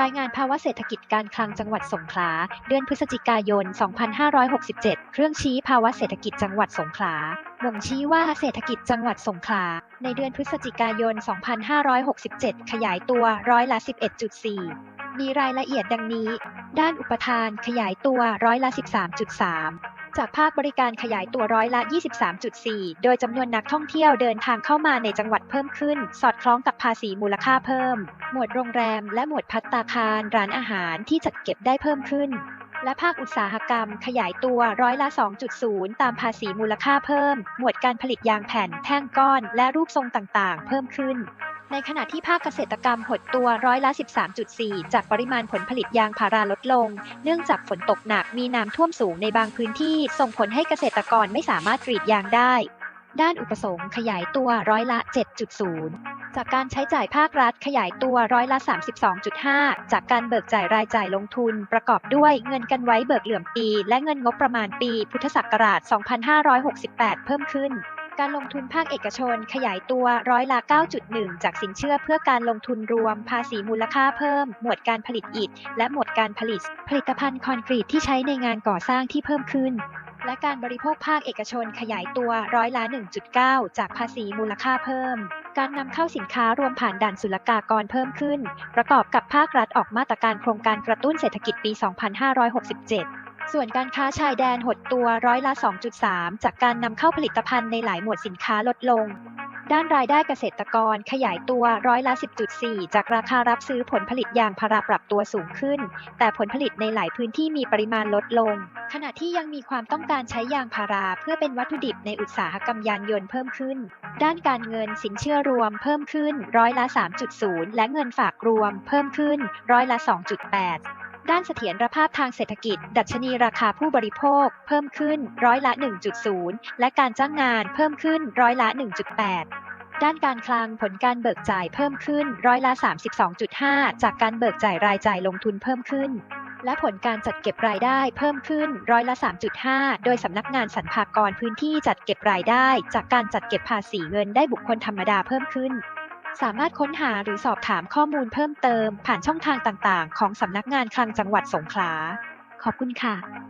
รายงานภาวะเศรษฐกิจการคลังจังหวัดสงขลา เดือนพฤศจิกายน 2567 เครื่องชี้ภาวะเศรษฐกิจจังหวัดสงขลาบ่งชี้ว่าเศรษฐกิจจังหวัดสงขลา ในเดือนพฤศจิกายน 2567 ขยายตัวร้อยละ 11.4 มีรายละเอียดดังนี้ ด้านอุปทานขยายตัวร้อยละ 13.3 จากภาคบริการขยายตัวร้อยละ 23.4 โดยจำนวนนักท่องเที่ยวเดินทางเข้ามาในจังหวัดเพิ่มขึ้น สอดคล้องกับภาษีมูลค่าเพิ่ม หมวดโรงแรมและหมวดพัตตาคาร ร้านอาหารที่จัดเก็บได้เพิ่มขึ้น และภาคอุตสาหกรรมขยายตัวร้อยละ 2.0 ตามภาษีมูลค่าเพิ่ม หมวดการผลิตยางแผ่น แท่งก้อน และรูปทรงต่างๆ เพิ่มขึ้น ในขณะที่ภาคเกษตรกรรมหดตัวร้อยละ 13.4 จากปริมาณผลผลิตยางพาราลดลง เนื่องจากฝนตกหนักมีน้ำท่วมสูงในบางพื้นที่ ส่งผลให้เกษตรกรไม่สามารถกรีดยางได้ ด้านอุปสงค์ขยายตัวร้อยละ 7.0 จากการใช้จ่ายภาครัฐขยายตัวร้อยละ 32.5 จากการเบิกจ่ายรายจ่ายลงทุน ประกอบด้วยเงินกันไว้เบิกเหลื่อมปี และเงินงบประมาณปี พุทธศักราช 2568 เพิ่มขึ้น การลงทุนภาคเอกชนขยายตัวร้อยละ 9.1 จากสินเชื่อเพื่อการลงทุนรวม ภาษีมูลค่าเพิ่ม หมวดการผลิตอิฐ และหมวดการผลิต ผลิตภัณฑ์คอนกรีตที่ใช้ในงานก่อสร้างที่เพิ่มขึ้น และการบริโภคภาคเอกชนขยายตัวร้อยละ 1.9 จากภาษีมูลค่าเพิ่ม การนำเข้าสินค้ารวมผ่านด่านศุลกากรเพิ่มขึ้น ประกอบกับภาครัฐออกมาตรการโครงการกระตุ้นเศรษฐกิจปี 2567 ส่วนการค้าชายแดนหดตัวร้อยละ 2.3 จากการนำเข้าผลิตภัณฑ์ในหลายหมวดสินค้าลดลง ด้านรายได้เกษตรกรขยายตัวร้อยละ 10.4 จากราคารับซื้อผลผลิตยางพาราปรับตัวสูงขึ้น แต่ผลผลิตในหลายพื้นที่มีปริมาณลดลง ขณะที่ยังมีความต้องการใช้ยางพาราเพื่อเป็นวัตถุดิบในอุตสาหกรรมยานยนต์เพิ่มขึ้น ด้านการเงินสินเชื่อรวมเพิ่มขึ้นร้อยละ 3.0 และเงินฝากรวมเพิ่มขึ้นร้อยละ 2.8 ด้านเสถียรภาพทางเศรษฐกิจ ดัชนีราคาผู้บริโภค เพิ่มขึ้นร้อยละ 1.0 และการจ้างงานเพิ่มขึ้นร้อยละ 1.8ด้านการคลังผลการเบิกจ่ายเพิ่มขึ้นร้อยละ 32.5 จากการเบิกจ่ายรายจ่ายลงทุนเพิ่มขึ้น และผลการจัดเก็บรายได้เพิ่มขึ้นร้อยละ 3.5 โดยสำนักงานสรรพากรพื้นที่จัดเก็บรายได้ จากการจัดเก็บภาษีเงินได้บุคคลธรรมดาเพิ่มขึ้น สามารถค้นหาหรือสอบถามข้อมูลเพิ่มเติมผ่านช่องทางต่าง ๆ ของสำนักงานคลังจังหวัดสงขลา ขอบคุณค่ะ